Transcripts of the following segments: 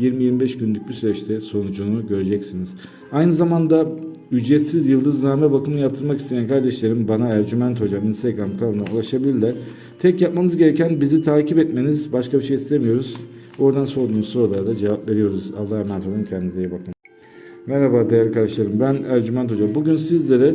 20-25 günlük bir süreçte sonucunu göreceksiniz. Aynı zamanda ücretsiz yıldızname bakımı yaptırmak isteyen kardeşlerim bana Ercüment Hocam Instagram kanalına ulaşabilirler. Tek yapmanız gereken bizi takip etmeniz. Başka bir şey istemiyoruz. Oradan sorduğunuz sorulara da cevap veriyoruz. Allah'a emanet olun. Kendinize iyi bakın. Merhaba değerli arkadaşlarım. Ben Ercüment Hoca. Bugün sizlere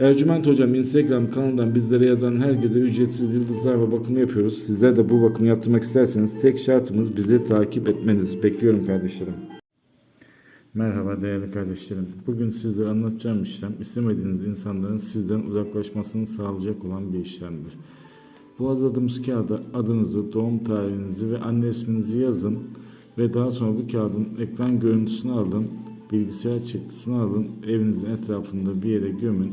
Ercüment Hocam Instagram kanalından bizlere yazan herkese ücretsiz yıldızlarla bakımı yapıyoruz. Sizler de bu bakımı yaptırmak isterseniz tek şartımız bizi takip etmeniz. Bekliyorum kardeşlerim. Merhaba değerli kardeşlerim. Bugün sizlere anlatacağım işlem istemediğiniz insanların sizden uzaklaşmasını sağlayacak olan bir işlemdir. Bu hazırladığımız kağıda adınızı, doğum tarihinizi ve anne isminizi yazın ve daha sonra bu kağıdın ekran görüntüsünü alın, bilgisayar çıktısını alın, evinizin etrafında bir yere gömün.